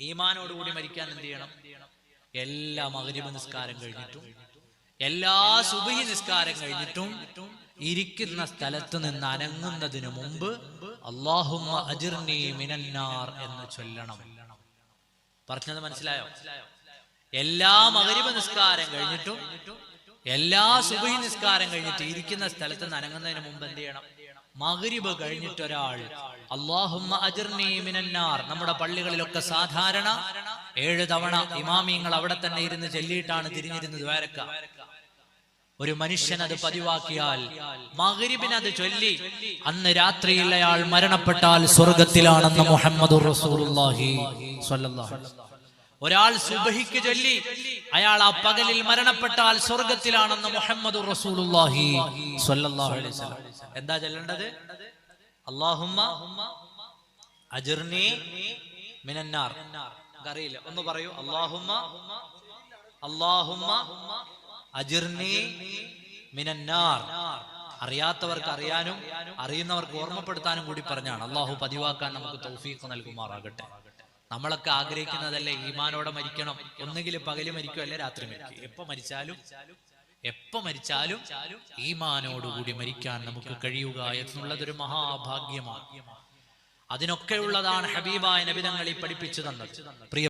ഈമാനോടുകൂടി മരിക്കാൻ എന്ത് ചെയ്യണം? എല്ലാ മകരിമ നിസ്കാരം കഴിഞ്ഞിട്ടും എല്ലാ സുബഹി നിസ്കാരം കഴിഞ്ഞിട്ടും ഇരിക്കുന്ന സ്ഥലത്ത് നിന്ന് അനങ്ങുന്നതിന് മുമ്പ് അള്ളാഹുമ്മ മിനന്നാർ എന്ന് ചൊല്ലണം. പറഞ്ഞത് മനസ്സിലായോ? എല്ലാ മകരിമ നിസ്കാരം കഴിഞ്ഞിട്ടും എല്ലാ സുബഹി നിസ്കാരം കഴിഞ്ഞിട്ട് ഇരിക്കുന്ന സ്ഥലത്ത് നിന്ന് അനങ്ങുന്നതിന് മുമ്പ് എന്ത് ചെയ്യണം? മകരിബ് കഴിഞ്ഞിട്ട് ഒരാൾ അള്ളാഹുമ്മ അജിർനി മിനന്നാർ. നമ്മുടെ പള്ളികളിലൊക്കെ സാധാരണ ഏഴ് തവണ ഇമാമിയങ്ങൾ അവിടെ തന്നെ ഇരുന്ന് ചെല്ലിയിട്ടാണ് തിരിഞ്ഞിരുന്നത്. വേരക്ക ഒരു മനുഷ്യൻ അത് പതിവാക്കിയാൽ മകരിബിന് അത് ചൊല്ലി അന്ന് രാത്രിയിൽ അയാൾ മരണപ്പെട്ടാൽ സ്വർഗത്തിലാണെന്ന് മുഹമ്മദ് റസൂലുള്ളാഹി. ഒരാൾ സുബഹിക്ക് ചൊല്ലി അയാൾ ആ പകലിൽ മരണപ്പെട്ടാൽ സ്വർഗത്തിലാണെന്ന് മുഹമ്മദ് റസൂലുള്ളാഹി സ്വല്ലല്ലാഹു അലൈഹി വസല്ലം. എന്താ ചൊല്ലേണ്ടത്? അല്ലാഹുമ്മ അജിർനി മിനന്നാർ. അറിയില്ല ഒന്ന് പറയൂ. അല്ലാഹുമ്മ അല്ലാഹുമ്മ അജിർനി മിനന്നാർ. അറിയാത്തവർക്ക് അറിയാനും അറിയുന്നവർക്ക് ഓർമ്മപ്പെടുത്താനും കൂടി പറഞ്ഞാണ്. അള്ളാഹു പതിവാക്കാൻ നമുക്ക് തൗഫീഖ് നൽകുമാറാകട്ടെ. നമ്മളൊക്കെ ആഗ്രഹിക്കുന്നതല്ലേ ഈമാനോടെ മരിക്കണം. ഒന്നുകിൽ പകൽ മരിക്കും അല്ലെ രാത്രി മരിക്കും. എപ്പോ മരിച്ചാലും എപ്പോ മരിച്ചാലും ഈമാനോടുകൂടി മരിക്കാൻ നമുക്ക് കഴിയുക എന്നുള്ളതൊരു മഹാഭാഗ്യമാണ്. അതിനൊക്കെയുള്ളതാണ് ഹബീബായ നബിതങ്ങൾ ഈ പഠിപ്പിച്ചു തന്നത്. പ്രിയ